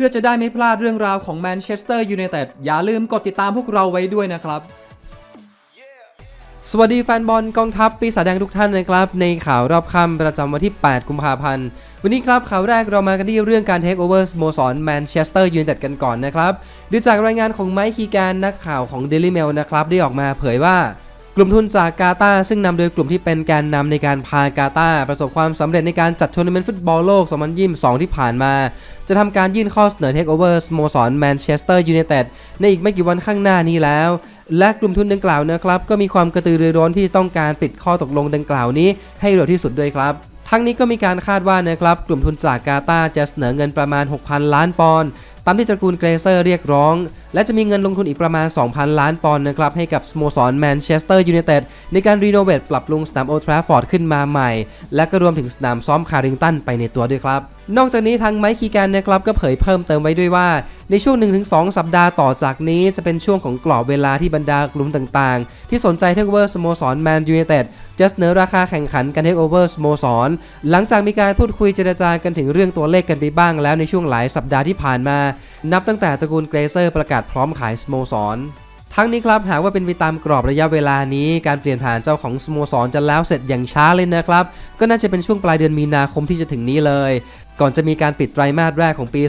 พื่อจะได้ไม่พลาดเรื่องราวของแมนเชสเตอร์ยูไนเต็ดอย่าลืมกดติดตามพวกเราไว้ด้วยนะครับ สวัสดีแฟนบอลกองทัพปีศาจแดงทุกท่านนะครับ ในข่าวรอบค่ำประจำวันที่ 8 กุมภาพันธ์ วันนี้ครับข่าวแรกเรามากันที่เรื่องการเทคโอเวอร์สโมสรแมนเชสเตอร์ยูไนเต็ดกันก่อนนะครับดูจากรายงานของไมค์คีแกนนักข่าวของ Daily Mail นะครับได้ออกมาเผยว่า กลุ่มทุนจากกาตาซึ่งนำโดยกลุ่มที่เป็นแกนนำในการพากาตาประสบความสำเร็จในการจัดทัวร์นาเมนต์ฟุตบอลโลก 2022 ที่ผ่านมา จะทำการยื่นข้อเสนอเทคโอเวอร์สโมสรแมนเชสเตอร์ยูไนเต็ดในอีกไม่กี่วันข้างหน้านี้แล้ว และกลุ่มทุนดังกล่าวนะครับก็มีความกระตือรือร้นที่ต้องการปิดข้อตกลงดังกล่าวนี้ให้เร็วที่สุดด้วยครับทั้งนี้ก็มีการคาดว่านะครับกลุ่มทุนจากกาตาจะเสนอเงินประมาณ 6,000 ล้านปอนด์ ตามที่ตระกูลเกรเซอร์เรียกร้อง และจะมีเงินลงทุนอีกประมาณ 2,000 ล้านปอนด์นะครับให้กับสโมสรแมนเชสเตอร์ยูไนเต็ดในการรีโนเวทปรับปรุงสนามโอทราฟฟอร์ดขึ้นมาใหม่ และก็รวมถึงสนามซ้อมคาริงตันไปในตัวด้วยครับ นอกจากนี้ทางไมค์คีแกนนะครับก็เผยเพิ่มเติมไว้ด้วยว่าในช่วง 1-2 สัปดาห์ต่อจากนี้จะเป็นช่วงของกรอบเวลาที่บรรดากลุ่มต่างๆ ที่สนใจเทคเวอร์สโมสรแมนยูไนเต็ด จะเสนอราคาแข่งขันกันเทคโอเวอร์สโมสร หลังจากมีการพูดคุยเจรจากันถึงเรื่องตัวเลขกันไปบ้างแล้วในช่วงหลายสัปดาห์ที่ผ่านมา นับตั้งแต่ตระกูลเกรเซอร์ประกาศพร้อมขายสโมสรทั้งนี้ครับหากว่าเป็นไปตามกรอบระยะเวลานี้ การเปลี่ยนผ่านเจ้าของสโมสรจะแล้วเสร็จอย่างช้าเลยนะครับ ก็น่าจะเป็นช่วงปลายเดือนมีนาคมที่จะถึงนี้เลย ก่อนจะมีการปิดไตรมาสแรกของปี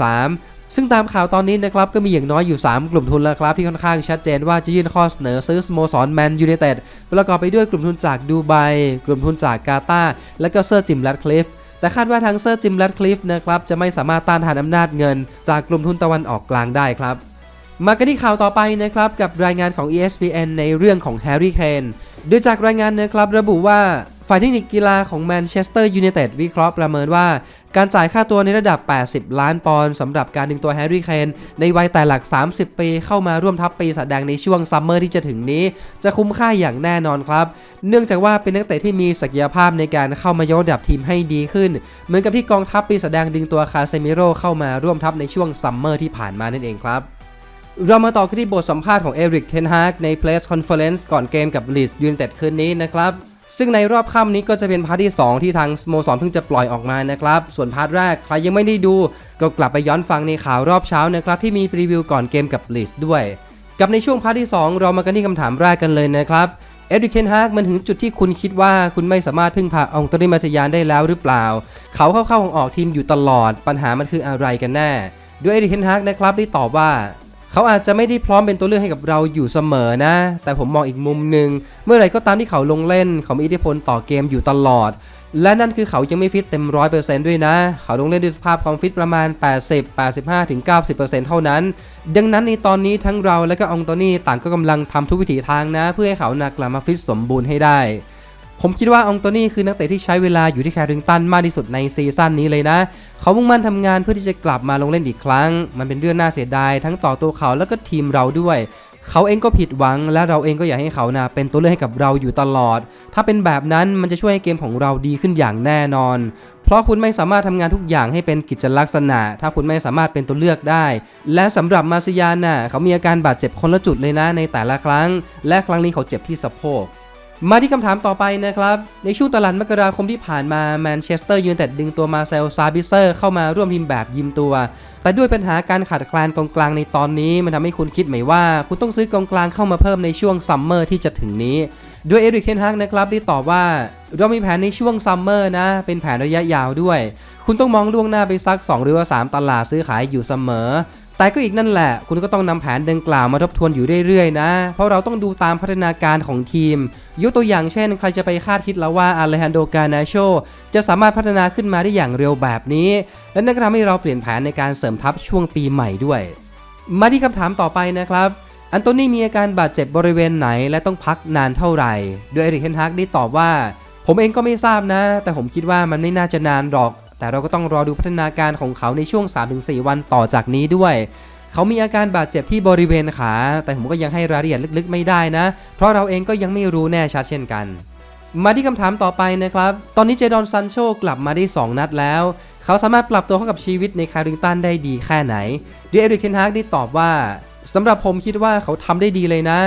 2023 ซึ่งตามข่าวตอนนี้นะครับก็มีอย่างน้อยอยู่ 3 กลุ่มทุนแล้วครับที่ค่อนข้างชัดเจนว่าจะยื่นข้อเสนอซื้อสโมสรแมนยูไนเต็ดประกอบไปด้วยกลุ่มทุนจากดูไบกลุ่มทุนจากกาตาร์และก็เซอร์จิมแรดคลิฟแต่คาดว่าทางเซอร์จิมแรดคลิฟนะครับจะไม่สามารถต้านทานอำนาจเงิน จากกลุ่มทุนตะวันออกกลางได้ครับมากันที่ข่าวต่อไปนะครับกับรายงานของ ESPN ในเรื่องของแฮร์รี่เคนโดยจากรายงานนะครับระบุว่า ฝ่ายเทคนิคกีฬาของแมนเชสเตอร์ยูไนเต็ดวิเคราะห์ประเมินว่า การจ่ายค่าตัวในระดับ 80 ล้านปอนด์สำหรับการดึงตัวแฮร์รี่เคนในวัยแต่หลัก 30 ปีเข้ามาร่วมทัพปีศาจแดงในช่วงซัมเมอร์ที่จะถึงนี้ จะคุ้มค่าอย่างแน่นอนครับ เนื่องจากว่าเป็นนักเตะที่มีศักยภาพในการเข้ามายกระดับทีมให้ดีขึ้น เหมือนกับที่กองทัพปีศาจแดงดึงตัวคาเซมิโร่เข้ามาร่วมทัพในช่วงซัมเมอร์ที่ผ่านมานั่นเองครับเรามาต่อกันที่บทสัมภาษณ์ของเอริกเทนฮากใน Press Conference ก่อนเกมกับลีดยู n นเต็ดคืนนี้นะครับ ซึ่งในรอบค่ำนี้ก็จะเป็นพาร์ทที่ 2 ที่ทางสโมสรเพิ่งจะปล่อยออกมานะครับ ส่วนพาร์ทแรกใครยังไม่ได้ดู ก็กลับไปย้อนฟังในข่าวรอบเช้านะครับที่มีรีวิวก่อนเกมกับลีดด้วย กับในช่วงพาร์ทที่ 2 เรามากันที่คำถามแรกกันเลยนะครับเอริเทนฮากมันถึงจุดที่คุณคิดว่าคุณไม่สามารถพึ่งพาองตนิมาสยานได้แล้วหรือเปล่า เขาเข้าเข้าออกทีมอยู่ตลอดปัญหามันคืออะไรกันแน่โดยเอริเทนฮากนะครับได้ตอบว่า เขาอาจจะไม่ได้พร้อมเป็นตัวเลือกให้กับเราอยู่เสมอนะ แต่ผมมองอีกมุมหนึ่งเมื่อไรก็ตามที่เขาลงเล่น เขามีอิทธิพลต่อเกมอยู่ตลอด และนั่นคือเขายังไม่ฟิตเต็มร้อยเปอร์เซนต์ด้วยนะ เขาลงเล่นด้วยสภาพความฟิตประมาณ 80 85ถึง90%เท่านั้น ดังนั้นในตอนนี้ทั้งเราและก็องโตนี่ต่างก็กำลังทำทุกวิถีทางนะ เพื่อให้เขานักกลับมาฟิตสมบูรณ์ให้ได้ ผมคิดว่าองโตนี่คือนักเตะที่ใช้เวลาอยู่ที่แคริงตันมากที่สุดในซีซั่นนี้เลยนะ เขามุ่งมั่นทำงานเพื่อที่จะกลับมาลงเล่นอีกครั้ง มันเป็นเรื่องน่าเสียดายทั้งต่อตัวเขาแล้วก็ทีมเราด้วย เขาเองก็ผิดหวัง และเราเองก็อยากให้เขานะเป็นตัวเลือกให้กับเราอยู่ตลอด ถ้าเป็นแบบนั้นมันจะช่วยให้เกมของเราดีขึ้นอย่างแน่นอน เพราะคุณไม่สามารถทำงานทุกอย่างให้เป็นกิจลักษณะ ถ้าคุณไม่สามารถเป็นตัวเลือกได้ และสำหรับมาซิยานน่ะเขามีอาการบาดเจ็บคนละจุดเลยนะในแต่ละครั้ง และครั้งนี้เขาเจ็บที่สะโพก มาที่คำถามต่อไปนะครับ ในช่วงตลาดมกราคมที่ผ่านมาแมนเชสเตอร์ยูไนเต็ดดึงตัวมาเซลซาบิเซอร์เข้ามาร่วมทีมแบบยืมตัว แต่ด้วยปัญหาการขาดแคลนกองกลางในตอนนี้มันทำให้คุณคิดไหมว่า คุณต้องซื้อกองกลางเข้ามาเพิ่มในช่วงซัมเมอร์ที่จะถึงนี้ด้วยเอริกเทนฮากนะครับได้ตอบว่า เรามีแผนในช่วงซัมเมอร์นะ เป็นแผนระยะยาวด้วย คุณต้องมองล่วงหน้าไปสัก 2 หรือว่า 3 ตลาดซื้อขายอยู่เสมอ แต่ก็อีกนั่นแหละ คุณก็ต้องนำแผนดังกล่าวมาทบทวนอยู่เรื่อยๆนะ เพราะเราต้องดูตามพัฒนาการของทีม ยกตัวอย่างเช่น ใครจะไปคาดคิดแล้วว่าอาเลฮันโดกานาโชจะสามารถพัฒนาขึ้นมาได้อย่างเร็วแบบนี้ และนั่นก็ทำให้เราเปลี่ยนแผนในการเสริมทัพช่วงปีใหม่ด้วย มาที่คำถามต่อไปนะครับ อันโตนี่มีอาการบาดเจ็บบริเวณไหนและต้องพักนานเท่าไหร่ โดยเอริกเฮนฮักได้ตอบว่า ผมเองก็ไม่ทราบนะ แต่ผมคิดว่ามันไม่น่าจะนานหรอก แต่เราก็ต้องรอดูพัฒนาการของเขาในช่วง 3-4 วันต่อจากนี้ด้วย เขามีอาการบาดเจ็บที่บริเวณขา แต่ผมก็ยังให้รายละเอียดลึกๆ ไม่ได้นะ เพราะเราเองก็ยังไม่รู้แน่ชัดเช่นกัน มาที่คำถามต่อไปนะครับ ตอนนี้เจดอนซันโชกลับมาได้ 2 นัดแล้ว เขาสามารถปรับตัวเข้ากับชีวิตในคาริงตันได้ดีแค่ไหนดีเอริกเทนฮากได้ตอบว่าสำหรับผมคิดว่าเขาทำได้ดีเลยนะ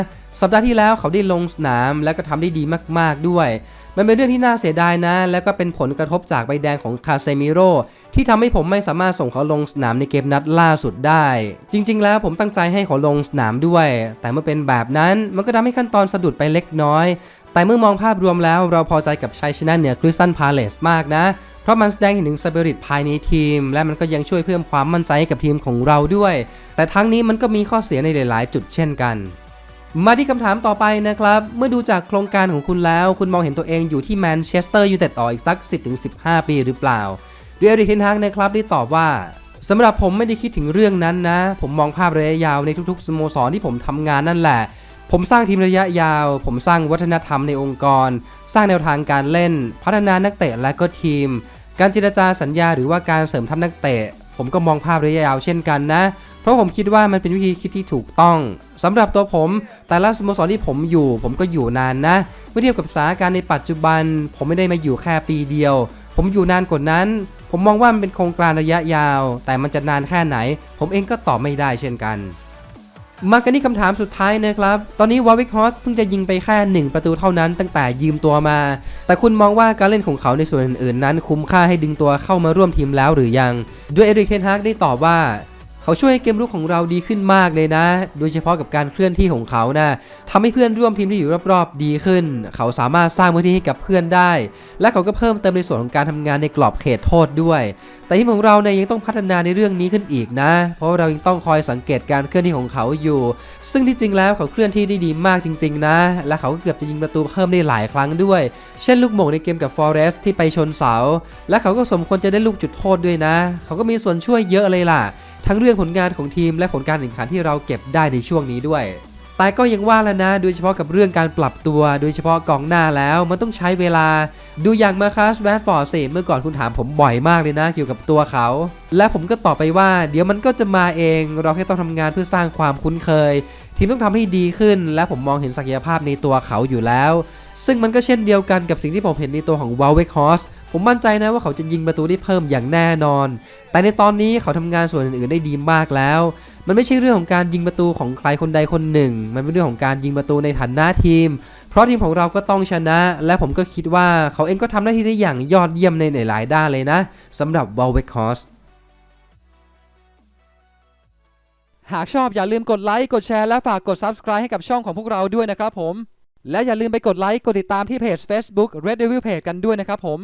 สัปดาห์ที่แล้วเขาได้ลงสนามและก็ทำได้ดีมากๆด้วย มันเป็นเรื่องที่น่าเสียดายนะ แล้วก็เป็นผลกระทบจากใบแดงของคาเซมิโร่ที่ทำให้ผมไม่สามารถส่งเขาลงสนามในเกมนัดล่าสุดได้ จริง ๆ แล้วผมตั้งใจให้เขาลงสนามด้วย แต่เมื่อเป็นแบบนั้นมันก็ทำให้ขั้นตอนสะดุดไปเล็กน้อย แต่เมื่อมองภาพรวมแล้วเราพอใจกับชัยชนะเหนือคริสตันพาเลสมากนะ เพราะมันแสดงเห็นถึงสปิริตภายในทีม และมันก็ยังช่วยเพิ่มความมั่นใจให้กับทีมของเราด้วย แต่ทั้งนี้มันก็มีข้อเสียในหลาย ๆ จุดเช่นกัน มาที่คำถามต่อไปนะครับ เมื่อดูจากโครงการของคุณแล้ว คุณมองเห็นตัวเองอยู่ที่แมนเชสเตอร์ยูไนเต็ดต่ออีกสัก 10-15 ปีหรือเปล่าเรียริเทนฮากนะครับได้ตอบว่าสำหรับผมไม่ได้คิดถึงเรื่องนั้นนะ ผมมองภาพระยะยาวในทุกๆสโมสรที่ผมทำงานนั่นแหละ ผมสร้างทีมระยะยาว ผมสร้างวัฒนธรรมในองค์กร สร้างแนวทางการเล่น พัฒนานักเตะและก็ทีม การเจรจาสัญญาหรือว่าการเสริมทัพนักเตะ ผมก็มองภาพระยะยาวเช่นกันนะ เพราะผมคิดว่ามันเป็นวิธีคิดที่ถูกต้องสำหรับตัวผม แต่ละสโมสรที่ผมอยู่ ผมก็อยู่นานนะเมื่อเทียบกับสถานการณ์ในปัจจุบัน ผมไม่ได้มาอยู่แค่ปีเดียว ผมอยู่นานกว่านั้น ผมมองว่ามันเป็นโครงการระยะยาว แต่มันจะนานแค่ไหน ผมเองก็ตอบไม่ได้เช่นกันมากันที่คำถามสุดท้ายนะครับ ตอนนี้วอร์วิกฮอสเพิ่งจะยิงไปแค่ 1 ประตูเท่านั้นตั้งแต่ยืมตัวมา แต่คุณมองว่าการเล่นของเขาในส่วนอื่นๆ นั้นคุ้มค่าให้ดึงตัวเข้ามาร่วมทีมแล้วหรือยัง ด้วยเอริกเทนฮากได้ตอบว่า เขาช่วยให้เกมรุกของเราดีขึ้นมากเลยนะ โดยเฉพาะกับการเคลื่อนที่ของเขานะทำให้เพื่อนร่วมทีมที่อยู่รอบๆดีขึ้น เขาสามารถสร้างพื้นที่ให้กับเพื่อนได้ และเขาก็เพิ่มเติมในส่วนของการทำงานในกรอบเขตโทษด้วย แต่ทีมของเราเนี่ยยังต้องพัฒนาในเรื่องนี้ขึ้นอีกนะ เพราะเรายังต้องคอยสังเกตการเคลื่อนที่ของเขาอยู่ ซึ่งที่จริงแล้วเขาเคลื่อนที่ได้ดีมากจริง ๆ นะ และเขาก็เกือบจะยิงประตูเพิ่มได้หลายครั้งด้วย เช่นลูกโมงในเกมกับฟอเรสที่ไปชนเสา และเขาก็สมควรจะได้ลูกจุดโทษด้วยนะ เขาก็มีส่วนช่วยเยอะเลยล่ะ ทั้งเรื่องผลงานของทีมและผลการแข่งขันที่เราเก็บได้ในช่วงนี้ด้วย แต่ก็ยังว่าแล้วนะ โดยเฉพาะกับเรื่องการปรับตัว โดยเฉพาะกองหน้าแล้วมันต้องใช้เวลา ดูอย่างมาคัสแวดฟอร์ดสิเมื่อก่อนคุณถามผมบ่อยมากเลยนะเกี่ยวกับตัวเขา และผมก็ตอบไปว่า เดี๋ยวมันก็จะมาเอง เราแค่ต้องทำงานเพื่อสร้างความคุ้นเคย ทีมต้องทำให้ดีขึ้น และผมมองเห็นศักยภาพในตัวเขาอยู่แล้วซึ่งมันก็เช่นเดียวกันกับสิ่งที่ผมเห็นในตัวของวาลเวคฮอส ผมมั่นใจนะว่าเขาจะยิงประตูได้เพิ่มอย่างแน่นอน แต่ในตอนนี้เขาทำงานส่วนอื่นๆได้ดีมากแล้ว มันไม่ใช่เรื่องของการยิงประตูของใครคนใดคนหนึ่ง มันเป็นเรื่องของการยิงประตูในฐานะทีม เพราะทีมของเราก็ต้องชนะ และผมก็คิดว่าเขาเองก็ทำหน้าที่ได้อย่างยอดเยี่ยมในหลายๆด้านเลยนะสำหรับวาลเวคฮอสหากชอบอย่าลืมกดไลค์ กดแชร์ และฝากกด Subscribe ให้กับช่องของพวกเราด้วยนะครับผม และอย่าลืมไปกดไลค์ กดติดตามที่เพจ Facebook Red Devil Page กันด้วยนะครับผม